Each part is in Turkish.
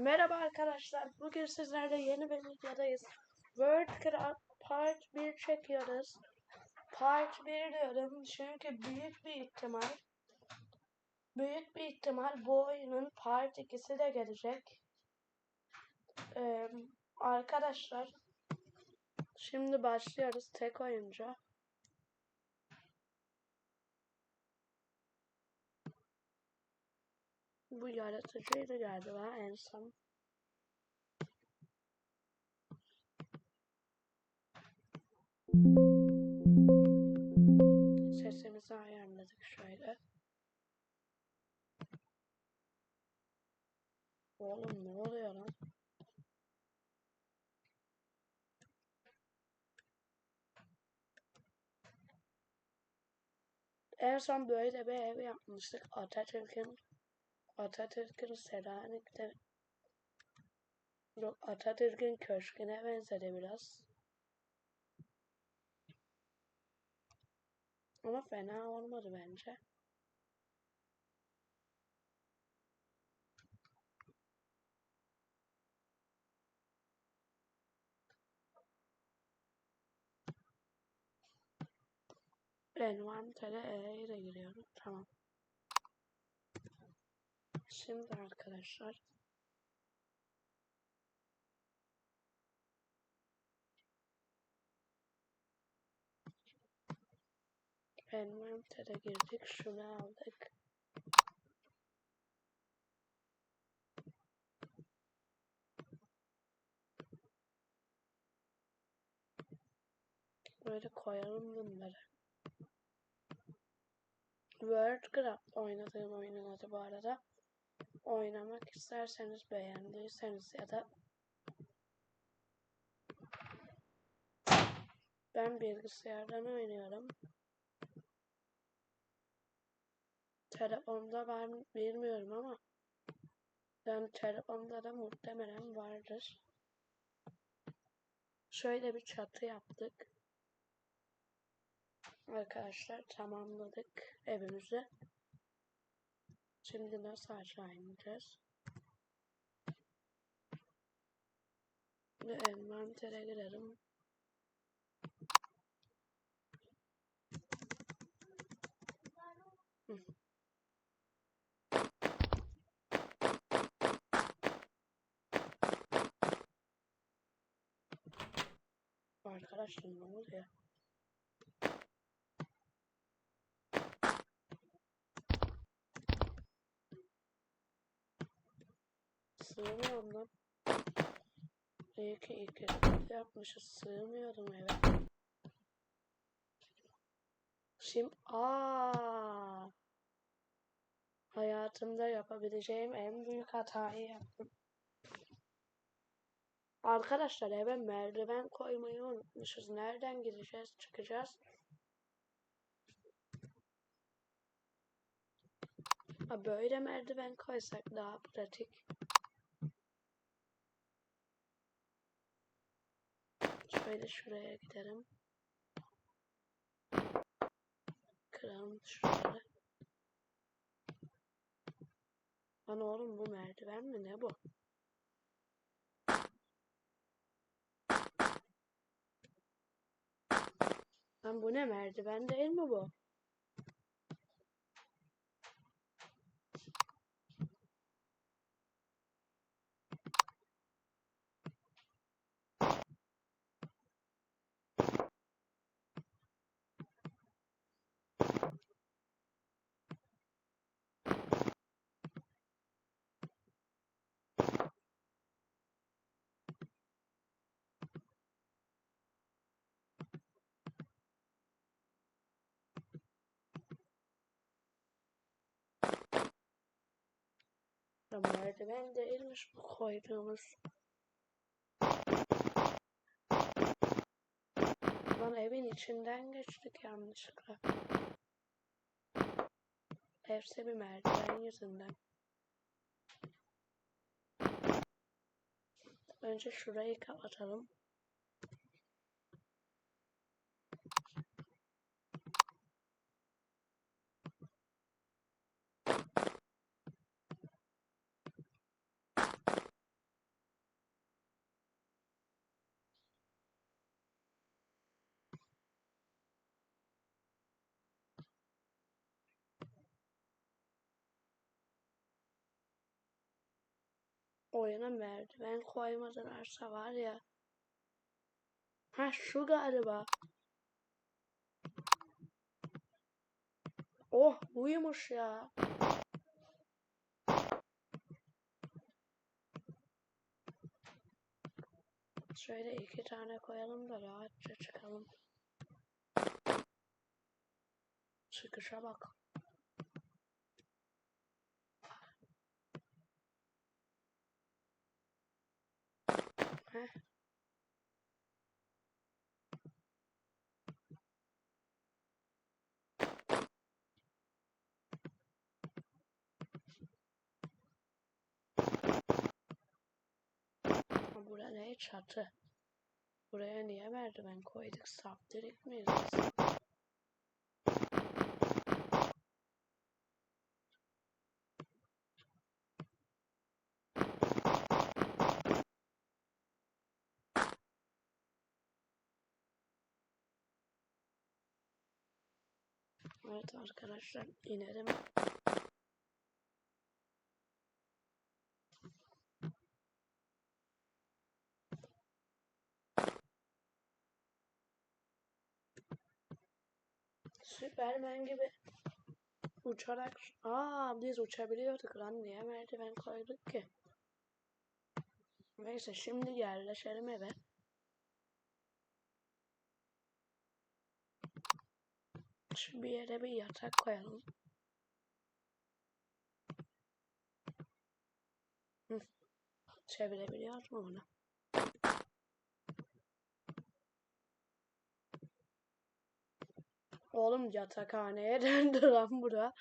Merhaba arkadaşlar. Bugün sizlerle yeni bir videodayız. Wordcraft Part 1 çekiyoruz. Part 1 diyorum çünkü büyük bir ihtimal büyük bir ihtimal bu oyunun Part 2'si de gelecek. Ee, arkadaşlar şimdi başlıyoruz tek oyuncu. Bu yaratıcıydı galiba en son. Sesimizi ayarladık şöyle. Oğlum ne oluyor lan? En son böyle bir ev yapmıştık. Atatürk'ün Atatürk'ün Selanik'te Atatürk'ün köşküne benzedi biraz. Ama fena olmadı bence. Envantere E ile giriyorum. Tamam. Şimdi arkadaşlar envantere girdik. Şunu aldık. Böyle koyalım bunları. Wordcraft oynadığım oyunun adı bu arada. Oynamak isterseniz beğendiyseniz ya da ben bilgisayardan oynuyorum. Telefonda var bilmiyorum ama yani telefonda da muhtemelen vardır. Şöyle bir çatı yaptık. Arkadaşlar tamamladık evimizi. Şimdi nasıl aşağı ineceğiz? Ve envantere girelim. Hı. Arkadaşlar ne oluyor? Sığmıyorum lan. İyi ki iyi ki yapmışız. Sığmıyordum eve. Şimdi aa hayatımda yapabileceğim en büyük hatayı yaptım. Arkadaşlar eve merdiven koymayı unutmuşuz. Nereden gideceğiz, çıkacağız? Ha, böyle merdiven koysak daha pratik. Şöyle şuraya gidelim. Kıralım şuraları. Lan oğlum bu merdiven mi ne bu? Lan bu ne merdiven değil mi bu? Ya merdiven değilmiş bu koyduğumuz. Lan evin içinden geçtik yanlışlıkla. Hepsi bir merdiven yüzünden. Önce şurayı kapatalım. Oyuna merdiven koymadılarsa var ya. Ha şu galiba. Oh buymuş ya. Şöyle iki tane koyalım da rahatça çıkalım. Çıkışa bak. Heh. Ha, Bura ne? Çatı. Buraya niye merdiven koyduk? Saptırık mıyız? Evet arkadaşlar inelim. Süpermen gibi uçarak aa biz uçabiliyorduk lan niye merdiven koyduk ki? Neyse şimdi yerleşelim eve. Şu bir yere bir yatak koyalım. Hı. Çevirebiliyor mu bunu? Oğlum yatakhaneye döndü lan bura.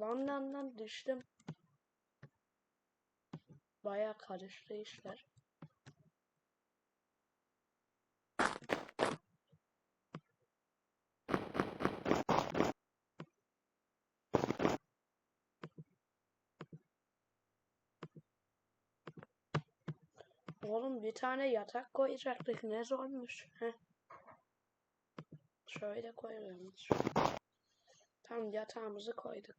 Lan lan lan düştüm. Baya karıştı işler. Oğlum bir tane yatak koyacaktık ne zormuş. Heh. Şöyle koyuyoruz. Tam yatağımızı koyduk.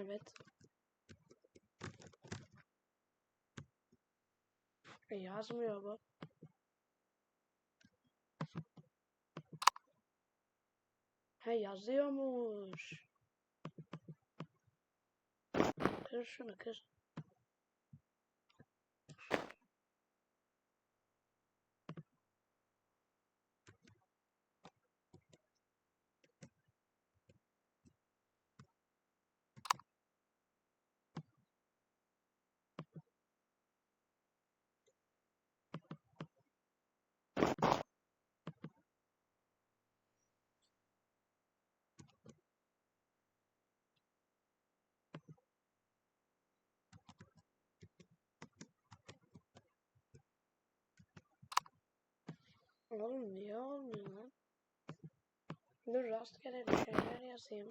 Evet. E, yazmıyor bu. He yazıyormuş. Kır şunu kır. Oğlum niye olmuyor lan? Dur rastgele bir şeyler yazayım.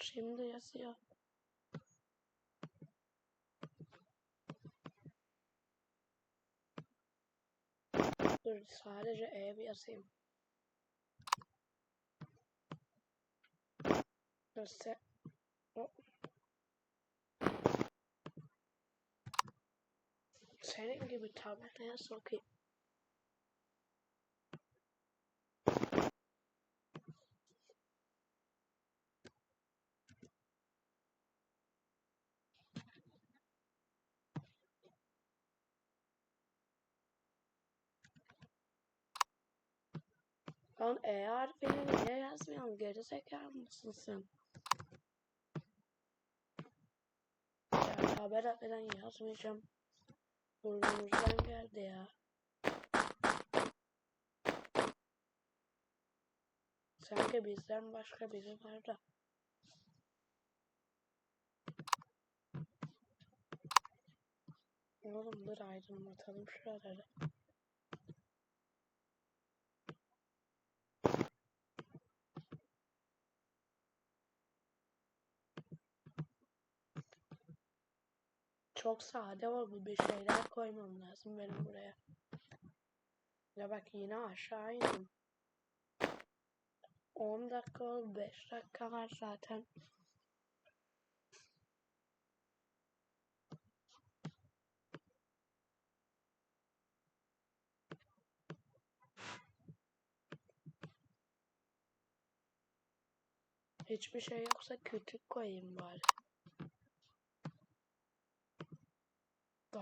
Şimdi yazıyor. Dur sadece E bir yazayım. Dur se o. Senin gibi tableteye sokayım. Lan E harfini niye yazmıyorsun? Geri zekalı mısın sen? Ya tabela falan yazmayacağım. Burnumuzdan geldi ya. Sanki bizden başka biri var da. Oğlum dur aydınlatalım şuraları. Çok sade oldu bir şeyler koymam lazım benim buraya. Ya bak yine aşağı indim. 10 dakika oldu 5 dakika var zaten. Hiçbir şey yoksa kütük koyayım bari. Ne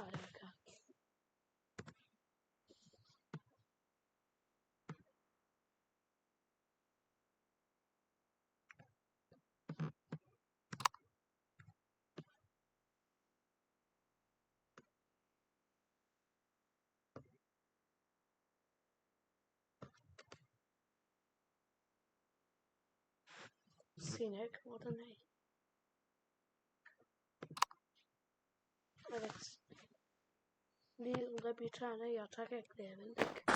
alaka? Sinek o da ne? Evet. Bir yılda bir tane yatak ekleyebildik.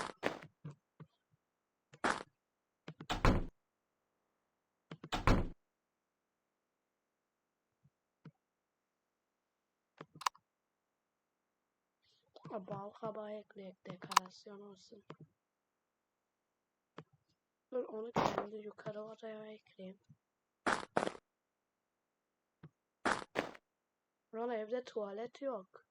Bal kabağı ekleyek dekorasyon olsun. Dur onu kendi yukarı odaya ekleyeyim. Lan evde tuvalet yok.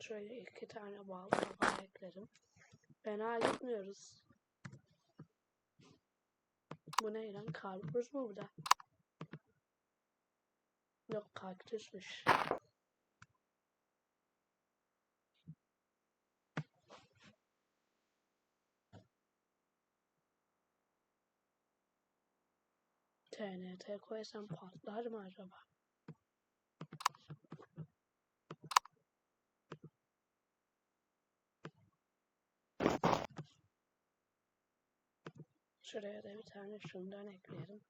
Şöyle iki tane bal ekledim. Fena gitmiyoruz. Bu ne lan? Karpuz mu bu da? Yok kaktüsmüş. TNT koysam patlar mı acaba? Şuraya da bir tane şundan ekleyelim.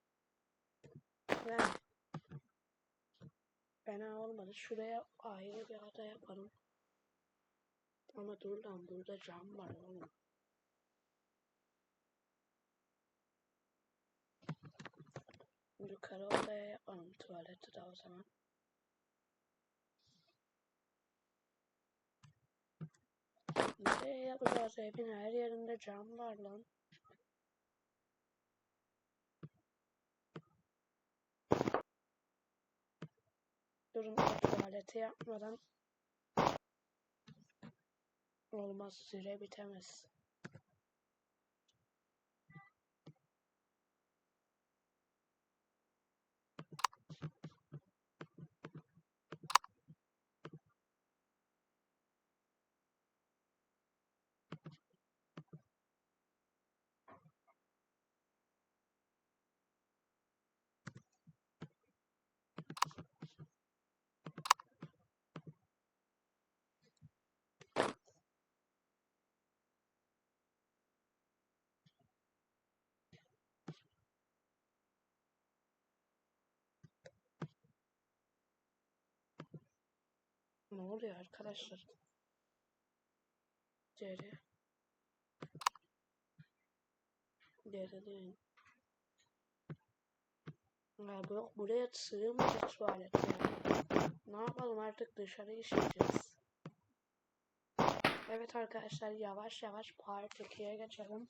Yani fena olmadı. Şuraya ayrı bir ada yapalım. Ama dur lan burada cam var oğlum. Yukarı odaya yapalım tuvaleti de o zaman. Nereye yapacağız? Evin her yerinde cam var lan. Durun tuvaleti yapmadan olmaz süre bitemez. Ne oluyor arkadaşlar? Geri. Geri değil. Ya bu buraya sığmadı tuvalet ya. Ne yapalım artık dışarı işleyeceğiz. Evet arkadaşlar yavaş yavaş part 2'ye geçelim.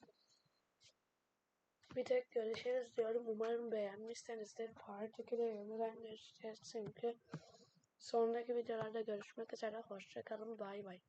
Bir tek görüşürüz diyorum. Umarım beğenmişsinizdir. Part 2'de yeniden görüşeceğiz çünkü. Sonraki videolarda görüşmek üzere. Hoşçakalın. Bay bay.